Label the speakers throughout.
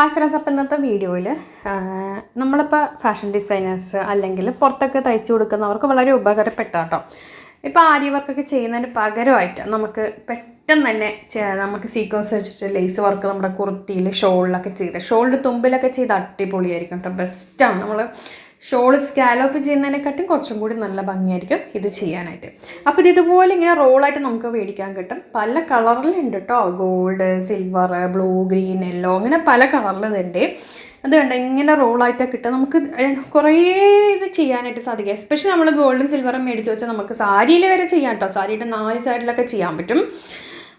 Speaker 1: Hi friends അപ്പം ഇന്നത്തെ വീഡിയോയിൽ നമ്മളിപ്പോൾ ഫാഷൻ ഡിസൈനേഴ്സ് അല്ലെങ്കിൽ പുറത്തൊക്കെ തയ്ച്ചു കൊടുക്കുന്നവർക്ക് വളരെ ഉപകാരപ്പെട്ട കേട്ടോ ഇപ്പോൾ ആര്യ വർക്കൊക്കെ ചെയ്യുന്നതിന് പകരമായിട്ട് നമുക്ക് പെട്ടെന്ന് തന്നെ നമുക്ക് സീക്വൻസ് വെച്ചിട്ട് ലേസ് വർക്ക് നമ്മുടെ കുർത്തിയിൽ ഷോളിലൊക്കെ ചെയ്ത് ഷോളിന്റെ തുമ്പിലൊക്കെ ചെയ്ത് അടിപൊളിയായിരിക്കും കേട്ടോ ബെസ്റ്റാണ് നമ്മൾ ഷോൾ സ്കാലോപ്പ് ചെയ്യുന്നതിനെക്കാട്ടും കുറച്ചും കൂടി നല്ല ഭംഗിയായിരിക്കും ഇത് ചെയ്യാനായിട്ട്. അപ്പോൾ ഇത് ഇതുപോലെ ഇങ്ങനെ റോളായിട്ട് നമുക്ക് മേടിക്കാൻ കിട്ടും. പല കളറിലുണ്ട് കേട്ടോ gold silver blue green yellow അങ്ങനെ പല കളറിലുണ്ട് അത് കണ്ട? ഇങ്ങനെ റോളായിട്ടൊക്കെ കിട്ടുക. നമുക്ക് കുറേ ഇത് ചെയ്യാനായിട്ട് സാധിക്കും. എസ്പെഷ്യലി നമ്മൾ ഗോൾഡും സിൽവറും മേടിച്ച് വെച്ചാൽ നമുക്ക് സാരിയിൽ വരെ ചെയ്യാം കേട്ടോ സാരിയുടെ നാല് സൈഡിലൊക്കെ ചെയ്യാൻ പറ്റും.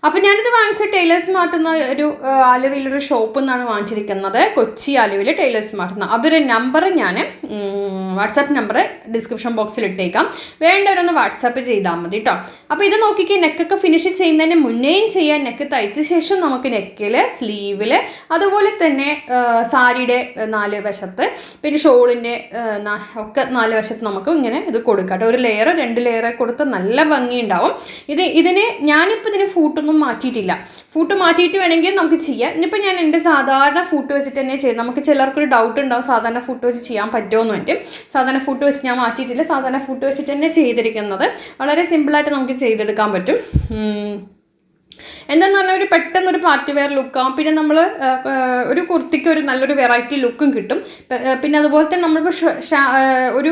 Speaker 1: അപ്പം ഞാനിത് വാങ്ങിച്ച ടൈലേഴ്സ് മാർട്ട് എന്ന ഒരു ആലുവയിലൊരു ഷോപ്പിൽ നിന്നാണ് വാങ്ങിച്ചിരിക്കുന്നത്. കൊച്ചി ആലുവയിലെ ടൈലേഴ്സ് മാർട്ട് എന്ന് അവരുടെ നമ്പർ ഞാൻ വാട്സാപ്പ് നമ്പർ ഡിസ്ക്രിപ്ഷൻ ബോക്സിൽ ഇട്ടേക്കാം. വേണ്ടവരൊന്ന് വാട്സാപ്പ് ചെയ്താൽ മതി കേട്ടോ അപ്പോൾ ഇത് നോക്കിക്കേ നെക്കൊക്കെ ഫിനിഷ് ചെയ്യുന്നതിന് മുന്നേയും ചെയ്യാൻ നെക്ക് തയ്ച്ച ശേഷം നമുക്ക് നെക്കിൽ സ്ലീവിൽ അതുപോലെ തന്നെ സാരിയുടെ നാല് വശത്ത് പിന്നെ ഷോളിന്റെ ഒക്കെ നാല് വശത്ത് നമുക്ക് ഇങ്ങനെ ഇത് കൊടുക്കാം ഒരു ലെയർ രണ്ട് ലെയർ കൊടുത്ത് നല്ല ഭംഗിയുണ്ടാവും. ഇത് ഇതിന് ഞാനിപ്പോൾ ഇതിന് ഫൂട്ടൊന്നും മാറ്റിയിട്ടില്ല. ഫൂട്ട് മാറ്റിയിട്ട് വേണമെങ്കിൽ നമുക്ക് ചെയ്യാം. ഇനിയിപ്പോൾ ഞാൻ എന്റെ സാധാരണ ഫൂട്ട് വെച്ചിട്ട് തന്നെ ചെയ്യും. നമുക്ക് ചിലർക്കൊരു ഡൗട്ട് ഉണ്ടാവും സാധാരണ ഫൂട്ട് വെച്ച് ചെയ്യാൻ പറ്റുമോ എന്ന് സാധാരണ ഫുഡ് വെച്ച് ഞാൻ മാറ്റിയിട്ടില്ല. സാധാരണ ഫുഡ് വെച്ചിട്ട് തന്നെ ചെയ്തിരിക്കുന്നത്. വളരെ സിമ്പിളായിട്ട് നമുക്ക് ചെയ്തെടുക്കാൻ പറ്റും. എന്താന്ന് പറഞ്ഞാൽ ഒരു പെട്ടെന്ന് ഒരു പാർട്ടി വെയർ ലുക്കാവും പിന്നെ നമ്മൾ ഒരു കുർത്തിക്ക് ഒരു നല്ലൊരു വെറൈറ്റി ലുക്കും കിട്ടും. പിന്നെ അതുപോലെ തന്നെ നമ്മളിപ്പോൾ ഒരു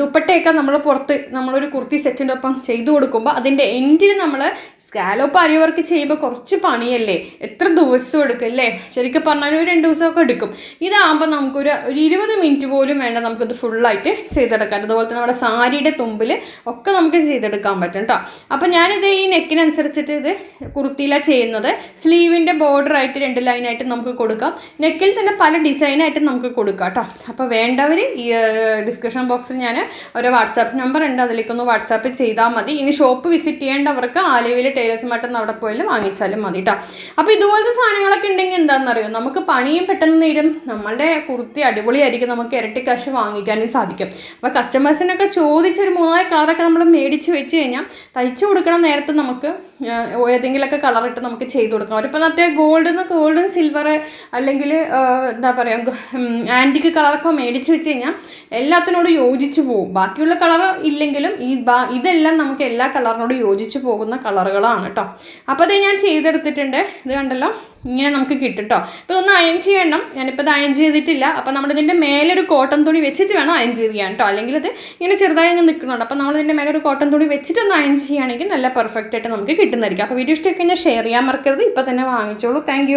Speaker 1: ദുപ്പട്ടയൊക്കെ നമ്മൾ പുറത്ത് നമ്മളൊരു കുർത്തി സെറ്റിന്റെ ഒപ്പം ചെയ്തു കൊടുക്കുമ്പോൾ അതിന്റെ എൻഡിൽ നമ്മൾ സ്കാലോപ്പ് അരി വർക്ക് ചെയ്യുമ്പോൾ കുറച്ച് പണിയല്ലേ? എത്ര ദിവസം എടുക്കും അല്ലേ? ശരിക്കും പറഞ്ഞാൽ ഒരു രണ്ട് ദിവസമൊക്കെ എടുക്കും. ഇതാകുമ്പോൾ നമുക്കൊരു ഒരു ഇരുപത് മിനിറ്റ് പോലും വേണ്ട നമുക്കത് ഫുള്ളായിട്ട് ചെയ്തെടുക്കാൻ. അതുപോലെ തന്നെ നമ്മുടെ സാരിയുടെ തുമ്പിൽ ഒക്കെ നമുക്ക് ചെയ്തെടുക്കാൻ പറ്റും കേട്ടോ അപ്പോൾ ഞാനിത് ഈ നെക്കിനനുസരിച്ചിട്ട് ഇത് കുർത്തിയിലാണ് ചെയ്യുന്നത്. സ്ലീവിന്റെ ബോർഡർ ആയിട്ട് രണ്ട് ലൈനായിട്ട് നമുക്ക് കൊടുക്കാം. നെക്കിൽ തന്നെ പല ഡിസൈനായിട്ട് നമുക്ക് കൊടുക്കാം കേട്ടോ. അപ്പോൾ വേണ്ടവർ ഈ ഡിസ്ക്രിപ്ഷൻ ബോക്സിൽ ഞാൻ ഒരു വാട്സാപ്പ് നമ്പർ ഉണ്ട്. അതിലേക്കൊന്ന് വാട്സാപ്പ് ചെയ്താൽ മതി. ഇനി ഷോപ്പ് വിസിറ്റ് ചെയ്യേണ്ടവർക്ക് ആലുവയിൽ ടൈലേഴ്സ് മട്ടൻ അവിടെ പോയാലും വാങ്ങിച്ചാലും മതി കേട്ടോ അപ്പോൾ ഇതുപോലത്തെ സാധനങ്ങളൊക്കെ ഉണ്ടെങ്കിൽ എന്താണെന്നറിയോ നമുക്ക് പണിയും പെട്ടെന്ന് നേരും. നമ്മളുടെ കുർത്തി അടിപൊളിയായിരിക്കും. നമുക്ക് ഇരട്ടി കാശ് വാങ്ങിക്കാനും സാധിക്കും. അപ്പോൾ കസ്റ്റമേഴ്സിനൊക്കെ ചോദിച്ചൊരു മൂന്നാൽ കളറൊക്കെ നമ്മൾ മേടിച്ച് വെച്ച് കഴിഞ്ഞാൽ തയ്ച്ചു കൊടുക്കണം നേരത്തെ നമുക്ക് ഏതെങ്കിലുമൊക്കെ കളറിട്ട് നമുക്ക് ചെയ്ത് കൊടുക്കാം. അവരിപ്പോൾ നേരത്തെ ഗോൾഡ് ഗോൾഡും സിൽവർ അല്ലെങ്കിൽ എന്താ പറയുക ആന്റിക്ക് കളറൊക്കെ മേടിച്ച് വെച്ച് കഴിഞ്ഞാൽ എല്ലാത്തിനോടും യോജിച്ച് പോകും ബാക്കിയുള്ള കളർ ഇല്ലെങ്കിലും ഈ ഇതെല്ലാം നമുക്ക് എല്ലാ കളറിനോടും യോജിച്ച് പോകുന്ന കളറുകളാണ് കേട്ടോ അപ്പോൾ അത് ഞാൻ ചെയ്തെടുത്തിട്ടുണ്ട്. ഇത് കണ്ടല്ലോ? ഇങ്ങനെ നമുക്ക് കിട്ടും കേട്ടോ അപ്പോൾ ഒന്ന് അയൺ ചെയ്യണം. ഞാനിപ്പോൾ ഇത് അയൺ ചെയ്തിട്ടില്ല. അപ്പോൾ നമ്മളിതിന്റെ മേലെ ഒരു കോട്ടൺ തുണി വെച്ചിട്ട് വേണം അയൺ ചെയ്യാൻ കേട്ടോ അല്ലെങ്കിൽ ഇത് ഇങ്ങനെ ചെറുതായി അങ്ങ് നിൽക്കുന്നുണ്ട് അപ്പോൾ നമ്മളിതിന്റെ മേലെ ഒരു കോട്ടൺ തുണി വെച്ചിട്ടൊന്ന് അയൺ ചെയ്യുകയാണെങ്കിൽ നല്ല പെർഫെക്റ്റ് ആയിട്ട് നമുക്ക് കിട്ടുന്നതായിരിക്കും. അപ്പോൾ വീഡിയോ ഇഷ്ടമൊക്കെ കഴിഞ്ഞാൽ ഷെയർ ചെയ്യാൻ മറക്കരുത്. ഇപ്പോൾ തന്നെ വാങ്ങിച്ചോളൂ. താങ്ക്